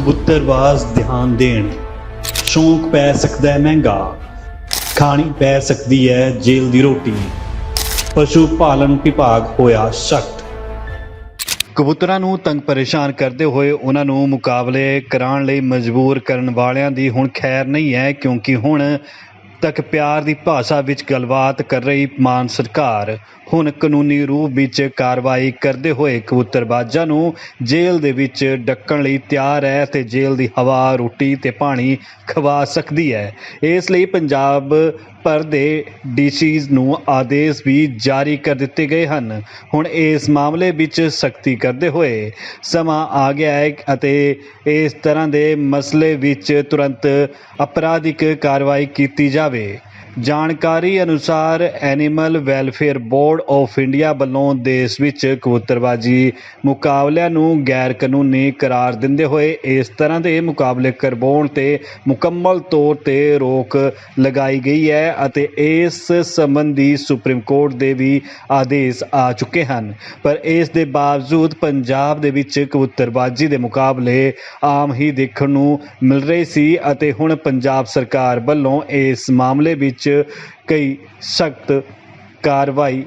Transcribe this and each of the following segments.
ਕਬੂਤਰਬਾਜ਼ ਧਿਆਨ ਦੇਣ। ਸ਼ੌਂਕ ਪੈ ਸਕਦਾ ਹੈ ਮਹਿੰਗਾ। ਖਾਣੀ ਪੈ ਸਕਦੀ ਹੈ ਜੇਲ੍ਹ ਦੀ ਰੋਟੀ। ਪਸ਼ੂ ਪਾਲਣ ਵਿਭਾਗ ਹੋਇਆ ਸਖਤ। ਕਬੂਤਰਾਂ ਨੂੰ ਤੰਗ ਪਰੇਸ਼ਾਨ ਕਰਦੇ ਹੋਏ ਉਹਨਾਂ ਨੂੰ ਮੁਕਾਬਲੇ ਕਰਾਉਣ ਲਈ ਮਜਬੂਰ ਕਰਨ ਵਾਲਿਆਂ ਦੀ ਹੁਣ ਖੈਰ ਨਹੀਂ ਹੈ, ਕਿਉਂਕਿ ਹੁਣ ਤੱਕ ਪਿਆਰ ਦੀ ਭਾਸ਼ਾ ਵਿੱਚ ਗੱਲਬਾਤ ਕਰ ਰਹੀ ਮਾਨ ਸਰਕਾਰ। ਹੁਣ ਕਾਨੂੰਨੀ ਰੂਪ ਵਿੱਚ ਕਾਰਵਾਈ ਕਰਦੇ ਹੋਏ ਕਬੂਤਰਬਾਜ਼ਾਂ ਨੂੰ ਜੇਲ੍ਹ ਦੇ ਵਿੱਚ ਡੱਕਣ ਲਈ ਤਿਆਰ ਹੈ ਤੇ ਜੇਲ੍ਹ ਦੀ ਹਵਾ, ਰੋਟੀ ਤੇ ਪਾਣੀ ਖਵਾ ਸਕਦੀ ਹੈ। ਇਸ ਲਈ ਪੰਜਾਬ ਭਰ ਦੇ ਡੀਸੀਜ਼ ਨੂੰ ਆਦੇਸ਼ ਵੀ ਜਾਰੀ ਕਰ ਦਿੱਤੇ ਗਏ ਹਨ। ਹੁਣ ਇਸ ਮਾਮਲੇ ਵਿੱਚ ਸਖਤੀ ਕਰਦੇ ਹੋਏ ਸਮਾਂ ਆ ਗਿਆ ਹੈ ਅਤੇ ਇਸ ਤਰ੍ਹਾਂ ਦੇ ਮਸਲੇ ਵਿੱਚ ਤੁਰੰਤ ਅਪਰਾਧਿਕ ਕਾਰਵਾਈ ਕੀਤੀ ਜਾਵੇ। ਜਾਣਕਾਰੀ ਅਨੁਸਾਰ animal welfare board of India ਵੱਲੋਂ ਦੇਸ਼ ਵਿੱਚ ਕਬੂਤਰਬਾਜੀ ਮੁਕਾਬਲਿਆਂ ਨੂੰ ਗੈਰ ਕਾਨੂੰਨੀ ਕਰਾਰ ਦਿੰਦੇ ਹੋਏ ਇਸ ਤਰ੍ਹਾਂ ਦੇ ਮੁਕਾਬਲੇ ਕਰਵਾਉਣ ਤੇ ਮੁਕੰਮਲ ਤੌਰ ਤੇ ਰੋਕ ਲਗਾਈ ਗਈ ਹੈ ਅਤੇ ਇਸ ਸੰਬੰਧੀ ਸੁਪਰੀਮ ਕੋਰਟ ਦੇ ਵੀ ਆਦੇਸ਼ ਆ ਚੁੱਕੇ ਹਨ। ਪਰ ਇਸ ਦੇ ਬਾਵਜੂਦ ਪੰਜਾਬ ਦੇ ਵਿੱਚ ਕਬੂਤਰਬਾਜੀ ਦੇ ਮੁਕਾਬਲੇ ਆਮ ਹੀ ਦੇਖਣ ਨੂੰ ਮਿਲ ਰਹੇ ਸੀ ਅਤੇ ਹੁਣ ਪੰਜਾਬ ਸਰਕਾਰ ਵੱਲੋਂ ਇਸ ਮਾਮਲੇ ਵਿੱਚ ਕਈ ਸਖਤ ਕਾਰਵਾਈ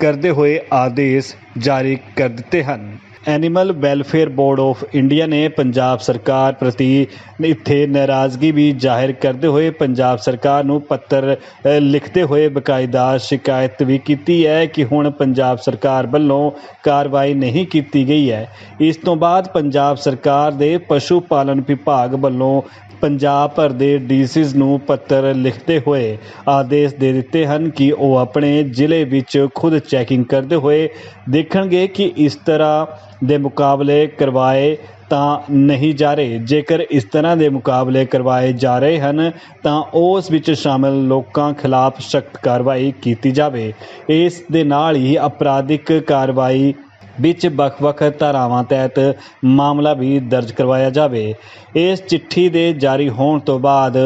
ਕਰਦੇ ਹੋਏ ਆਦੇਸ਼ ਜਾਰੀ ਕਰ ਦਿੱਤੇ ਹਨ। Animal welfare board of India ਨੇ ਪੰਜਾਬ ਸਰਕਾਰ ਪ੍ਰਤੀ ਇੱਥੇ ਨਾਰਾਜ਼ਗੀ ਵੀ ਜ਼ਾਹਿਰ ਕਰਦੇ ਹੋਏ ਪੰਜਾਬ ਸਰਕਾਰ ਨੂੰ ਪੱਤਰ ਲਿਖਦੇ ਹੋਏ ਬਕਾਇਦਾ ਸ਼ਿਕਾਇਤ ਵੀ ਕੀਤੀ ਹੈ ਕਿ ਹੁਣ ਪੰਜਾਬ ਸਰਕਾਰ ਵੱਲੋਂ ਕਾਰਵਾਈ ਨਹੀਂ ਕੀਤੀ ਗਈ ਹੈ। ਇਸ ਤੋਂ ਬਾਅਦ ਪੰਜਾਬ ਸਰਕਾਰ ਦੇ ਪਸ਼ੂ ਪਾਲਣ ਵਿਭਾਗ ਵੱਲੋਂ ਪੰਜਾਬ ਭਰ ਦੇ ਡੀਸੀਜ਼ ਨੂੰ ਪੱਤਰ ਲਿਖਦੇ ਹੋਏ ਆਦੇਸ਼ ਦੇ ਦਿੱਤੇ ਹਨ ਕਿ ਉਹ ਆਪਣੇ ਜ਼ਿਲ੍ਹੇ ਵਿੱਚ ਖੁਦ ਚੈਕਿੰਗ ਕਰਦੇ ਹੋਏ ਦੇਖਣਗੇ ਕਿ ਇਸ ਤਰ੍ਹਾਂ ਦੇ ਮੁਕਾਬਲੇ ਕਰਵਾਏ ਤਾਂ ਨਹੀਂ ਜਾ ਰਹੇ। ਜੇਕਰ ਇਸ ਤਰ੍ਹਾਂ ਦੇ ਮੁਕਾਬਲੇ ਕਰਵਾਏ ਜਾ ਰਹੇ ਹਨ, ਤਾਂ ਉਸ ਵਿੱਚ ਸ਼ਾਮਲ ਲੋਕਾਂ ਖਿਲਾਫ ਸਖਤ ਕਾਰਵਾਈ ਕੀਤੀ ਜਾਵੇ। ਇਸ ਦੇ ਨਾਲ ਹੀ ਅਪਰਾਧਿਕ ਕਾਰਵਾਈ ਵਿੱਚ ਵੱਖ-ਵੱਖ ਧਾਰਾਵਾਂ ਤਹਿਤ ਮਾਮਲਾ ਵੀ ਦਰਜ ਕਰਵਾਇਆ ਜਾਵੇ। ਇਸ ਚਿੱਠੀ ਦੇ ਜਾਰੀ ਹੋਣ ਤੋਂ ਬਾਅਦ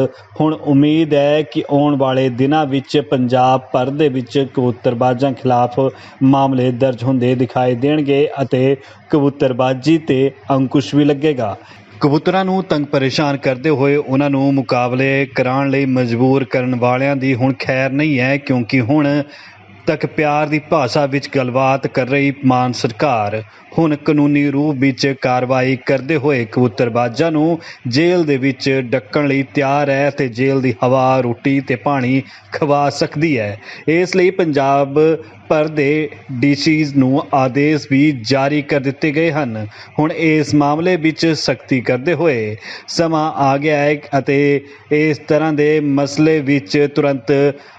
ਹੁਣ ਉਮੀਦ ਹੈ ਕਿ ਆਉਣ ਵਾਲੇ ਦਿਨਾਂ ਵਿੱਚ ਪੰਜਾਬ ਭਰ ਦੇ ਵਿੱਚ ਕਬੂਤਰਬਾਜ਼ਾਂ ਖਿਲਾਫ ਮਾਮਲੇ ਦਰਜ ਹੁੰਦੇ ਦਿਖਾਈ ਦੇਣਗੇ ਅਤੇ ਕਬੂਤਰਬਾਜੀ ਤੇ ਅੰਕੁਸ਼ ਵੀ ਲੱਗੇਗਾ। ਕਬੂਤਰਾਂ ਨੂੰ ਤੰਗ ਪਰੇਸ਼ਾਨ ਕਰਦੇ ਹੋਏ ਉਹਨਾਂ ਨੂੰ ਮੁਕਾਬਲੇ ਕਰਾਉਣ ਲਈ ਮਜਬੂਰ ਕਰਨ ਵਾਲਿਆਂ ਦੀ ਹੁਣ ਖੈਰ ਨਹੀਂ ਹੈ, ਕਿਉਂਕਿ ਹੁਣ ਤੱਕ ਪਿਆਰ ਦੀ ਭਾਸ਼ਾ ਵਿੱਚ ਗੱਲਬਾਤ ਕਰ ਰਹੀ ਮਾਨ ਸਰਕਾਰ। ਹੁਣ ਕਾਨੂੰਨੀ ਰੂਪ ਵਿੱਚ ਕਾਰਵਾਈ ਕਰਦੇ ਹੋਏ ਕਬੂਤਰਬਾਜ਼ਾਂ ਨੂੰ ਜੇਲ੍ਹ ਦੇ ਵਿੱਚ ਡੱਕਣ ਲਈ ਤਿਆਰ ਹੈ ਤੇ ਜੇਲ੍ਹ ਦੀ ਹਵਾ, ਰੋਟੀ ਤੇ ਪਾਣੀ ਖਵਾ ਸਕਦੀ ਹੈ। ਇਸ ਲਈ ਪੰਜਾਬ ਭਰ ਦੇ ਡੀਸੀਜ਼ ਨੂੰ ਆਦੇਸ਼ ਵੀ ਜਾਰੀ ਕਰ ਦਿੱਤੇ ਗਏ ਹਨ। ਹੁਣ ਇਸ ਮਾਮਲੇ ਵਿੱਚ ਸਖਤੀ ਕਰਦੇ ਹੋਏ ਸਮਾਂ ਆ ਗਿਆ ਹੈ ਅਤੇ ਇਸ ਤਰ੍ਹਾਂ ਦੇ ਮਸਲੇ ਵਿੱਚ ਤੁਰੰਤ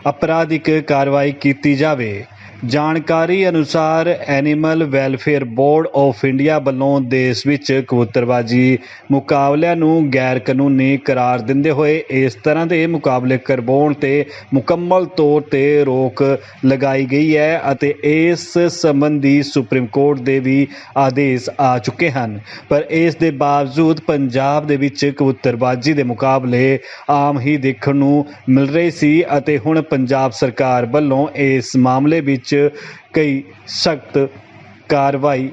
ਅਪਰਾਧਿਕ ਕਾਰਵਾਈ ਕੀਤੀ ਜਾਵੇ। ਜਾਣਕਾਰੀ ਅਨੁਸਾਰ animal welfare board of India ਵੱਲੋਂ ਦੇਸ਼ ਵਿੱਚ ਕਬੂਤਰਬਾਜੀ ਮੁਕਾਬਲਿਆਂ ਨੂੰ ਗੈਰ ਕਾਨੂੰਨੀ ਕਰਾਰ ਦਿੰਦੇ ਹੋਏ ਇਸ ਤਰ੍ਹਾਂ ਦੇ ਮੁਕਾਬਲੇ ਕਰਵਾਉਣ ਤੇ ਮੁਕੰਮਲ ਤੌਰ ਤੇ ਰੋਕ ਲਗਾਈ ਗਈ ਹੈ ਅਤੇ ਇਸ ਸੰਬੰਧੀ ਸੁਪਰੀਮ ਕੋਰਟ ਦੇ ਵੀ ਆਦੇਸ਼ ਆ ਚੁੱਕੇ ਹਨ। ਪਰ ਇਸ ਦੇ ਬਾਵਜੂਦ ਪੰਜਾਬ ਦੇ ਵਿੱਚ ਕਬੂਤਰਬਾਜੀ ਦੇ ਮੁਕਾਬਲੇ ਆਮ ਹੀ ਦੇਖਣ ਨੂੰ ਮਿਲ ਰਹੇ ਸੀ ਅਤੇ ਹੁਣ ਪੰਜਾਬ ਸਰਕਾਰ ਵੱਲੋਂ ਇਸ ਮਾਮਲੇ ਵਿੱਚ ਕਈ ਸਖਤ ਕਾਰਵਾਈ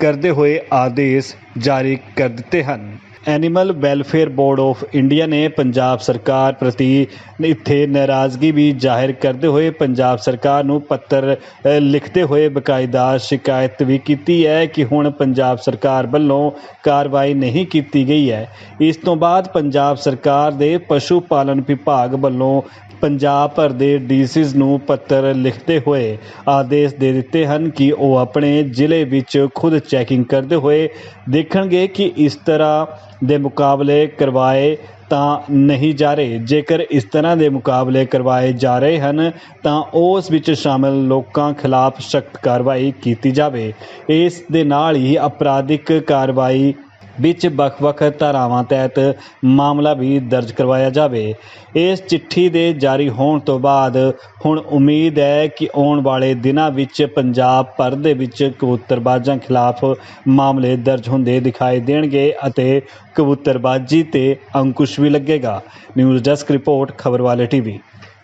ਕਰਦੇ ਹੋਏ ਆਦੇਸ਼ ਜਾਰੀ ਕਰ ਦਿੱਤੇ ਹਨ। Animal welfare board of India ਨੇ ਪੰਜਾਬ ਸਰਕਾਰ ਪ੍ਰਤੀ ਇੱਥੇ ਨਾਰਾਜ਼ਗੀ ਵੀ ਜ਼ਾਹਿਰ ਕਰਦੇ ਹੋਏ ਪੰਜਾਬ ਸਰਕਾਰ ਨੂੰ ਪੱਤਰ ਲਿਖਦੇ ਹੋਏ ਬਕਾਇਦਾ ਸ਼ਿਕਾਇਤ ਵੀ ਕੀਤੀ ਹੈ ਕਿ ਹੁਣ ਪੰਜਾਬ ਸਰਕਾਰ ਵੱਲੋਂ ਕਾਰਵਾਈ ਨਹੀਂ ਕੀਤੀ ਗਈ ਹੈ। ਇਸ ਤੋਂ ਬਾਅਦ ਪੰਜਾਬ ਸਰਕਾਰ ਦੇ ਪਸ਼ੂ ਪਾਲਣ ਵਿਭਾਗ ਵੱਲੋਂ ਪੰਜਾਬ ਭਰ ਦੇ ਡੀਸੀਜ਼ ਨੂੰ ਪੱਤਰ ਲਿਖਦੇ ਹੋਏ ਆਦੇਸ਼ ਦੇ ਦਿੱਤੇ ਹਨ ਕਿ ਉਹ ਆਪਣੇ ਜ਼ਿਲ੍ਹੇ ਵਿੱਚ ਖੁਦ ਚੈਕਿੰਗ ਕਰਦੇ ਹੋਏ ਦੇਖਣਗੇ ਕਿ ਇਸ ਤਰ੍ਹਾਂ ਦੇ ਮੁਕਾਬਲੇ ਕਰਵਾਏ ਤਾਂ ਨਹੀਂ ਜਾ ਰਹੇ। ਜੇਕਰ ਇਸ ਤਰ੍ਹਾਂ ਦੇ ਮੁਕਾਬਲੇ ਕਰਵਾਏ ਜਾ ਰਹੇ ਹਨ, ਤਾਂ ਉਸ ਵਿੱਚ ਸ਼ਾਮਲ ਲੋਕਾਂ ਖਿਲਾਫ ਸਖਤ ਕਾਰਵਾਈ ਕੀਤੀ ਜਾਵੇ। ਇਸ ਦੇ ਨਾਲ ਹੀ ਅਪਰਾਧਿਕ ਕਾਰਵਾਈ ਵਿੱਚ ਵੱਖ-ਵੱਖ ਧਾਰਾਵਾਂ ਤਹਿਤ ਮਾਮਲਾ ਵੀ ਦਰਜ ਕਰਵਾਇਆ ਜਾਵੇ। ਇਸ ਚਿੱਠੀ ਦੇ ਜਾਰੀ ਹੋਣ ਤੋਂ ਬਾਅਦ ਹੁਣ ਉਮੀਦ ਹੈ ਕਿ ਆਉਣ ਵਾਲੇ ਦਿਨਾਂ ਵਿੱਚ ਪੰਜਾਬ ਭਰ ਦੇ ਵਿੱਚ ਕਬੂਤਰਬਾਜ਼ਾਂ ਖਿਲਾਫ ਮਾਮਲੇ ਦਰਜ ਹੁੰਦੇ ਦਿਖਾਈ ਦੇਣਗੇ ਅਤੇ ਕਬੂਤਰਬਾਜੀ ਤੇ ਅੰਕੁਸ਼ ਵੀ ਲੱਗੇਗਾ। ਨਿਊਜ਼ ਡੈਸਕ ਰਿਪੋਰਟ, ਖਬਰ ਵਾਲੇ ਟੀਵੀ।